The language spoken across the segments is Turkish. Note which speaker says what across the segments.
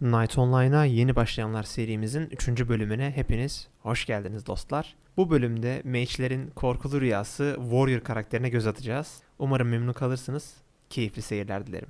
Speaker 1: Night Online'a yeni başlayanlar serimizin 3. bölümüne hepiniz hoş geldiniz dostlar. Bu bölümde mage'lerin korkulu rüyası Warrior karakterine göz atacağız. Umarım memnun kalırsınız. Keyifli seyirler dilerim.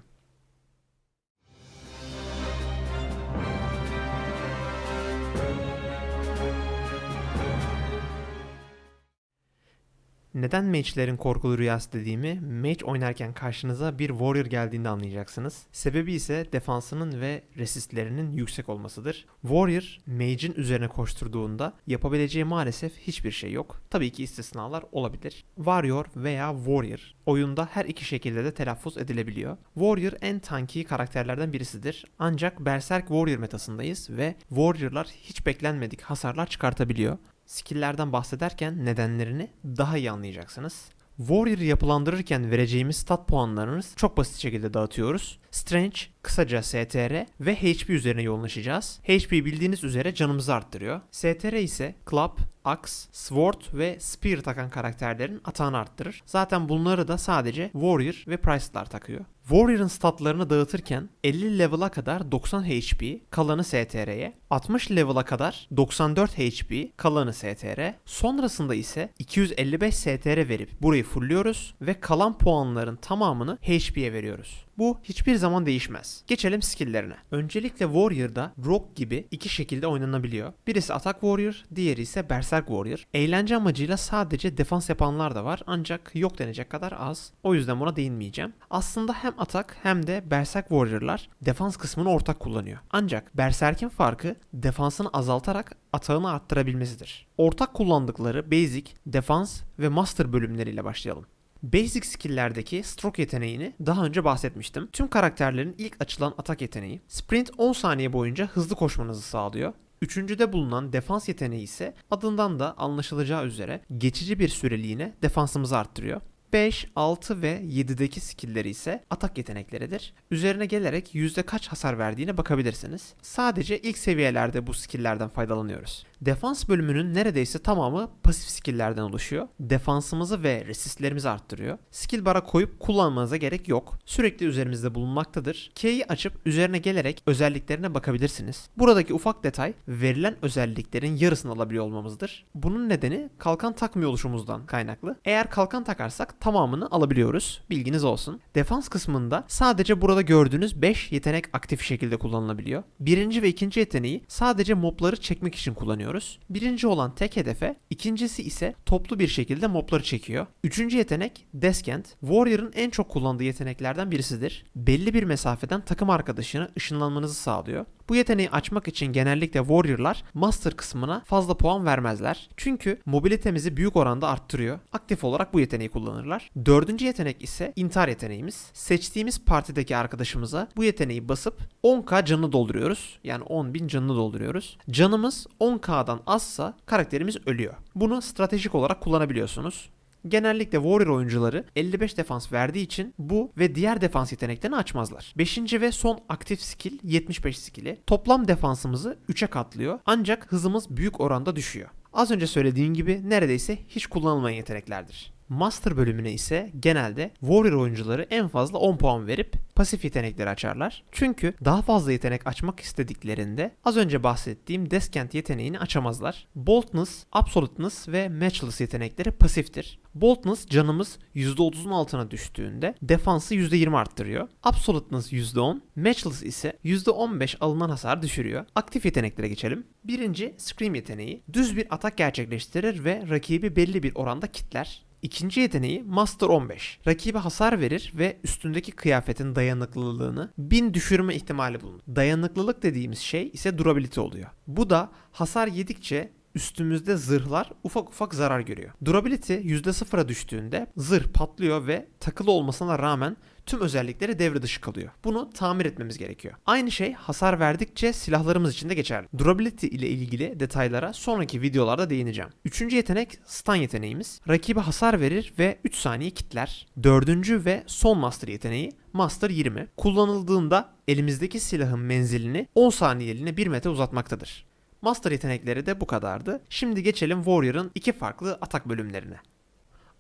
Speaker 1: Neden mage'lerin korkulu rüyası dediğimi mage oynarken karşınıza bir warrior geldiğinde anlayacaksınız. Sebebi ise defansının ve resistlerinin yüksek olmasıdır. Warrior mage'in üzerine koşturduğunda yapabileceği maalesef hiçbir şey yok. Tabii ki istisnalar olabilir. Warrior veya warrior oyunda her iki şekilde de telaffuz edilebiliyor. Warrior en tanky karakterlerden birisidir. Ancak Berserk Warrior metasındayız ve Warrior'lar hiç beklenmedik hasarlar çıkartabiliyor. Skill'lerden bahsederken nedenlerini daha iyi anlayacaksınız. Warrior'ı yapılandırırken vereceğimiz stat puanlarınız çok basit şekilde dağıtıyoruz. Strange, kısaca STR ve HP üzerine yoğunlaşacağız. HP bildiğiniz üzere canımızı arttırıyor. STR ise Club, Axe, Sword ve Spear takan karakterlerin atağını arttırır. Zaten bunları da sadece Warrior ve Priest'lar takıyor. Warrior'ın statlarını dağıtırken 50 level'a kadar 90 HP, kalanı STR'ye, 60 level'a kadar 94 HP, kalanı STR, sonrasında ise 255 STR verip burayı fullliyoruz ve kalan puanların tamamını HP'ye veriyoruz. Bu hiçbir zaman değişmez. Geçelim skill'lerine. Öncelikle Warrior'da Rogue gibi iki şekilde oynanabiliyor. Birisi Attack Warrior, diğeri ise Berserk Warrior. Eğlence amacıyla sadece defans yapanlar da var ancak yok denecek kadar az. O yüzden buna değinmeyeceğim. Aslında hem Attack hem de Berserk Warrior'lar defans kısmını ortak kullanıyor. Ancak Berserk'in farkı defansını azaltarak atağını arttırabilmesidir. Ortak kullandıkları Basic, Defans ve Master bölümleriyle başlayalım. Basic skill'lerdeki stroke yeteneğini daha önce bahsetmiştim. Tüm karakterlerin ilk açılan atak yeteneği. Sprint 10 saniye boyunca hızlı koşmanızı sağlıyor. Üçüncüde bulunan defans yeteneği ise adından da anlaşılacağı üzere geçici bir süreliğine defansımızı arttırıyor. 5, 6 ve 7'deki skill'leri ise atak yetenekleridir. Üzerine gelerek yüzde kaç hasar verdiğine bakabilirsiniz. Sadece ilk seviyelerde bu skill'lerden faydalanıyoruz. Defans bölümünün neredeyse tamamı pasif skill'lerden oluşuyor. Defansımızı ve resistlerimizi arttırıyor. Skill bara koyup kullanmanıza gerek yok. Sürekli üzerimizde bulunmaktadır. K'yi açıp üzerine gelerek özelliklerine bakabilirsiniz. Buradaki ufak detay verilen özelliklerin yarısını alabiliyor olmamızdır. Bunun nedeni kalkan takmıyor oluşumuzdan kaynaklı. Eğer kalkan takarsak tamamını alabiliyoruz. Bilginiz olsun. Defans kısmında sadece burada gördüğünüz 5 yetenek aktif şekilde kullanılabiliyor. Birinci ve ikinci yeteneği sadece mobları çekmek için kullanıyoruz. Birinci olan tek hedefe, ikincisi ise toplu bir şekilde mobları çekiyor. Üçüncü yetenek Descent, Warrior'ın en çok kullandığı yeteneklerden birisidir. Belli bir mesafeden takım arkadaşını ışınlanmanızı sağlıyor. Bu yeteneği açmak için genellikle Warrior'lar Master kısmına fazla puan vermezler. Çünkü mobilitemizi büyük oranda arttırıyor. Aktif olarak bu yeteneği kullanırlar. Dördüncü yetenek ise intihar yeteneğimiz. Seçtiğimiz partideki arkadaşımıza bu yeteneği basıp 10k canını dolduruyoruz. Yani 10.000 canını dolduruyoruz. Canımız 10k'dan azsa karakterimiz ölüyor. Bunu stratejik olarak kullanabiliyorsunuz. Genellikle Warrior oyuncuları 55 defans verdiği için bu ve diğer defans yeteneklerini açmazlar. 5. ve son aktif skill 75 skill'i toplam defansımızı 3'e katlıyor ancak hızımız büyük oranda düşüyor. Az önce söylediğim gibi neredeyse hiç kullanılmayan yeteneklerdir. Master bölümüne ise genelde Warrior oyuncuları en fazla 10 puan verip pasif yetenekleri açarlar. Çünkü daha fazla yetenek açmak istediklerinde az önce bahsettiğim Descent yeteneğini açamazlar. Boldness, Absoluteness ve Matchless yetenekleri pasiftir. Boldness canımız %30'un altına düştüğünde defansı %20 arttırıyor. Absoluteness %10, Matchless ise %15 alınan hasar düşürüyor. Aktif yeteneklere geçelim. Birinci Scream yeteneği düz bir atak gerçekleştirir ve rakibi belli bir oranda kitler. İkinci yeteneği Master 15. Rakibe hasar verir ve üstündeki kıyafetin dayanıklılığını 1000 düşürme ihtimali bulunur. Dayanıklılık dediğimiz şey ise durability oluyor. Bu da hasar yedikçe üstümüzde zırhlar ufak ufak zarar görüyor. Durability %0'a düştüğünde zırh patlıyor ve takılı olmasına rağmen tüm özellikleri devre dışı kalıyor. Bunu tamir etmemiz gerekiyor. Aynı şey hasar verdikçe silahlarımız için de geçerli. Durability ile ilgili detaylara sonraki videolarda değineceğim. Üçüncü yetenek stun yeteneğimiz. Rakibe hasar verir ve 3 saniye kitler. Dördüncü ve son master yeteneği Master 20. Kullanıldığında elimizdeki silahın menzilini 10 saniyeliğine 1 metre uzatmaktadır. Master yetenekleri de bu kadardı. Şimdi geçelim Warrior'ın iki farklı atak bölümlerine.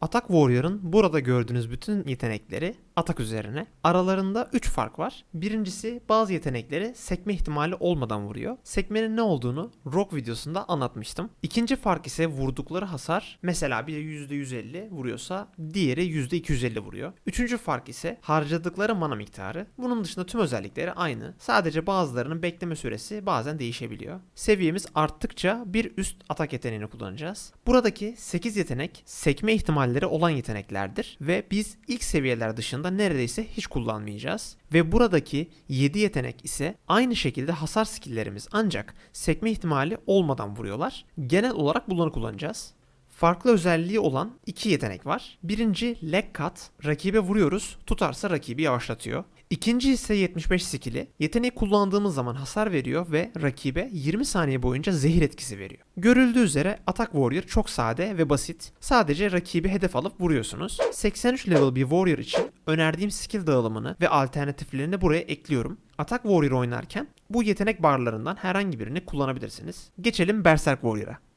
Speaker 1: Atak Warrior'ın burada gördüğünüz bütün yetenekleri atak üzerine. Aralarında 3 fark var. Birincisi bazı yetenekleri sekme ihtimali olmadan vuruyor. Sekmenin ne olduğunu Rock videosunda anlatmıştım. İkinci fark ise vurdukları hasar mesela biri %150 vuruyorsa diğeri %250 vuruyor. Üçüncü fark ise harcadıkları mana miktarı. Bunun dışında tüm özellikleri aynı. Sadece bazılarının bekleme süresi bazen değişebiliyor. Seviyemiz arttıkça bir üst atak yeteneğini kullanacağız. Buradaki 8 yetenek sekme ihtimalleri olan yeteneklerdir ve biz ilk seviyeler dışında neredeyse hiç kullanmayacağız. Ve buradaki 7 yetenek ise aynı şekilde hasar skilllerimiz ancak sekme ihtimali olmadan vuruyorlar. Genel olarak bunları kullanacağız. Farklı özelliği olan iki yetenek var. Birinci leg cut. Rakibe vuruyoruz. Tutarsa rakibi yavaşlatıyor. İkinci ise 75 skill'i. Yeteneği kullandığımız zaman hasar veriyor ve rakibe 20 saniye boyunca zehir etkisi veriyor. Görüldüğü üzere Attack Warrior çok sade ve basit. Sadece rakibi hedef alıp vuruyorsunuz. 83 level bir Warrior için önerdiğim skill dağılımını ve alternatiflerini buraya ekliyorum. Attack Warrior oynarken bu yetenek barlarından herhangi birini kullanabilirsiniz. Geçelim Berserk Warrior'a.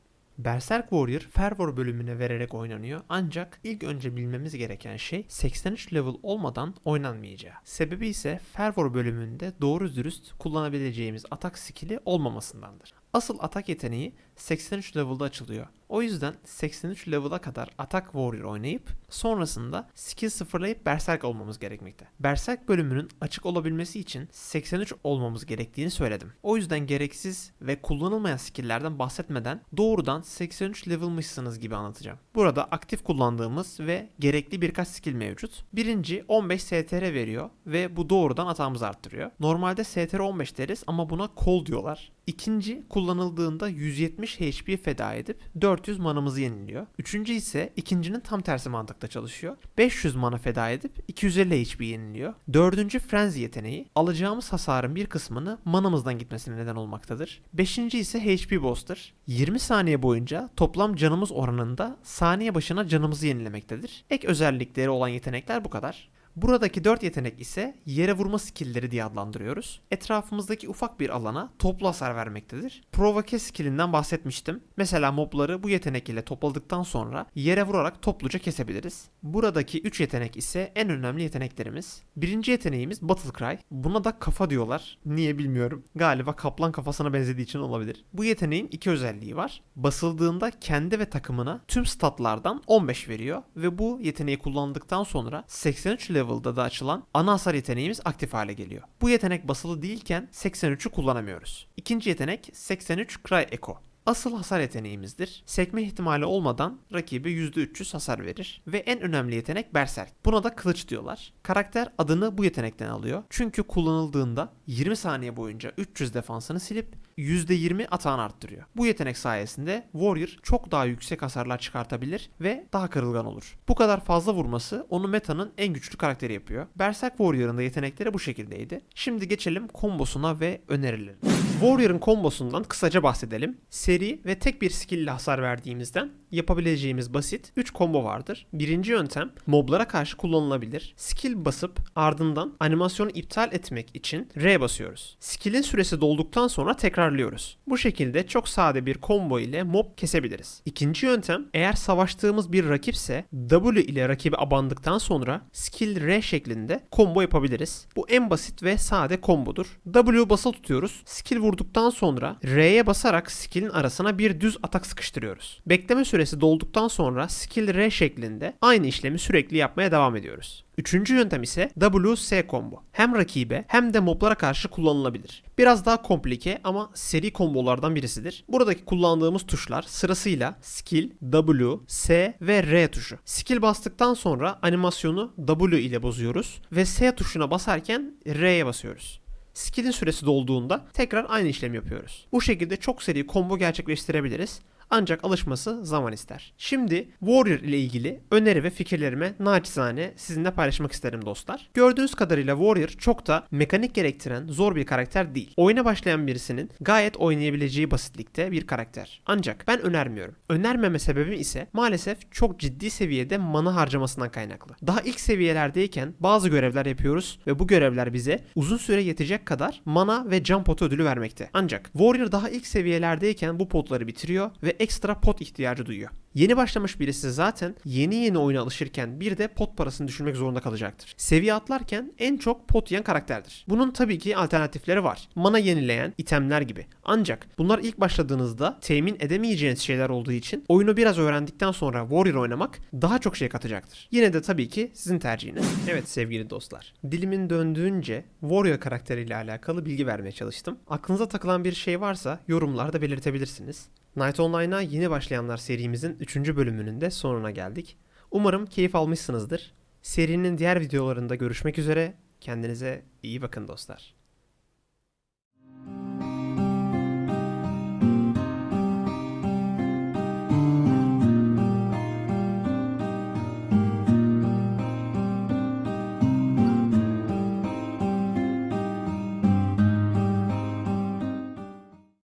Speaker 1: Berserk Warrior Fervor bölümüne vererek oynanıyor ancak ilk önce bilmemiz gereken şey 83 level olmadan oynanmayacağı. Sebebi ise Fervor bölümünde doğru dürüst kullanabileceğimiz atak skill'i olmamasındandır. Asıl atak yeteneği 83 level'da açılıyor. O yüzden 83 level'a kadar Attack Warrior oynayıp sonrasında skill sıfırlayıp Berserk olmamız gerekmekte. Berserk bölümünün açık olabilmesi için 83 olmamız gerektiğini söyledim. O yüzden gereksiz ve kullanılmayan skill'lerden bahsetmeden doğrudan 83 level'mışsınız gibi anlatacağım. Burada aktif kullandığımız ve gerekli birkaç skill mevcut. Birinci 15 STR veriyor ve bu doğrudan atağımızı arttırıyor. Normalde STR 15 deriz ama buna kol diyorlar. İkinci kullanıldığında 170 HP feda edip 400 manamızı yeniliyor. Üçüncü ise ikincinin tam tersi mantıkta çalışıyor. 500 mana feda edip 250 HP yeniliyor. Dördüncü Frenzy yeteneği alacağımız hasarın bir kısmını manamızdan gitmesine neden olmaktadır. Beşinci ise HP Booster. 20 saniye boyunca toplam canımız oranında saniye başına canımızı yenilemektedir. Ek özellikleri olan yetenekler bu kadar. Buradaki 4 yetenek ise yere vurma skillleri diye adlandırıyoruz. Etrafımızdaki ufak bir alana toplu hasar vermektedir. Provoke skillinden bahsetmiştim. Mesela mobları bu yetenek ile topladıktan sonra yere vurarak topluca kesebiliriz. Buradaki 3 yetenek ise en önemli yeteneklerimiz. Birinci yeteneğimiz Battle Cry. Buna da kafa diyorlar. Niye bilmiyorum. Galiba kaplan kafasına benzediği için olabilir. Bu yeteneğin iki özelliği var. Basıldığında kendi ve takımına tüm statlardan 15 veriyor ve bu yeteneği kullandıktan sonra 83 level'da da açılan ana hasar yeteneğimiz aktif hale geliyor. Bu yetenek basılı değilken 83'ü kullanamıyoruz. İkinci yetenek 83 Cry Echo. Asıl hasar yeteneğimizdir. Sekme ihtimali olmadan rakibe %300 hasar verir. Ve en önemli yetenek Berserk. Buna da kılıç diyorlar. Karakter adını bu yetenekten alıyor. Çünkü kullanıldığında 20 saniye boyunca 300 defansını silip %20 atağını arttırıyor. Bu yetenek sayesinde Warrior çok daha yüksek hasarlar çıkartabilir ve daha kırılgan olur. Bu kadar fazla vurması onu metanın en güçlü karakteri yapıyor. Berserk Warrior'ın da yetenekleri bu şekildeydi. Şimdi geçelim kombosuna ve önerilerine. Warrior'ın kombosundan kısaca bahsedelim. Seri ve tek bir skill ile hasar verdiğimizden yapabileceğimiz basit 3 combo vardır. Birinci yöntem moblara karşı kullanılabilir. Skill basıp ardından animasyonu iptal etmek için R basıyoruz. Skill'in süresi dolduktan sonra tekrarlıyoruz. Bu şekilde çok sade bir combo ile mob kesebiliriz. İkinci yöntem eğer savaştığımız bir rakipse W ile rakibi abandıktan sonra skill R şeklinde combo yapabiliriz. Bu en basit ve sade kombodur. W basılı tutuyoruz. Skill vurduktan sonra R'ye basarak skill'in arasına bir düz atak sıkıştırıyoruz. Bekleme süresi dolduktan sonra skill R şeklinde aynı işlemi sürekli yapmaya devam ediyoruz. Üçüncü yöntem ise WS combo. Hem rakibe hem de moblara karşı kullanılabilir. Biraz daha komplike ama seri kombolardan birisidir. Buradaki kullandığımız tuşlar sırasıyla skill, W, S ve R tuşu. Skill bastıktan sonra animasyonu W ile bozuyoruz ve S tuşuna basarken R'ye basıyoruz. Skill'in süresi dolduğunda tekrar aynı işlemi yapıyoruz. Bu şekilde çok seri combo gerçekleştirebiliriz. Ancak alışması zaman ister. Şimdi Warrior ile ilgili öneri ve fikirlerimi naçizane sizinle paylaşmak isterim dostlar. Gördüğünüz kadarıyla Warrior çok da mekanik gerektiren zor bir karakter değil. Oyuna başlayan birisinin gayet oynayabileceği basitlikte bir karakter. Ancak ben önermiyorum. Önermeme sebebim ise maalesef çok ciddi seviyede mana harcamasından kaynaklı. Daha ilk seviyelerdeyken bazı görevler yapıyoruz ve bu görevler bize uzun süre yetecek kadar mana ve can potu ödülü vermekte. Ancak Warrior daha ilk seviyelerdeyken bu potları bitiriyor ve ekstra pot ihtiyacı duyuyor. Yeni başlamış birisi zaten yeni yeni oyuna alışırken bir de pot parasını düşünmek zorunda kalacaktır. Seviye atlarken en çok pot yiyen karakterdir. Bunun tabii ki alternatifleri var. Mana yenileyen itemler gibi. Ancak bunlar ilk başladığınızda temin edemeyeceğiniz şeyler olduğu için oyunu biraz öğrendikten sonra Warrior oynamak daha çok şey katacaktır. Yine de tabii ki sizin tercihiniz. Evet sevgili dostlar. Dilimin döndüğünce Warrior karakteriyle alakalı bilgi vermeye çalıştım. Aklınıza takılan bir şey varsa yorumlarda belirtebilirsiniz. Night Online'a yeni başlayanlar serimizin 3. bölümünün de sonuna geldik. Umarım keyif almışsınızdır. Serinin diğer videolarında görüşmek üzere. Kendinize iyi bakın dostlar.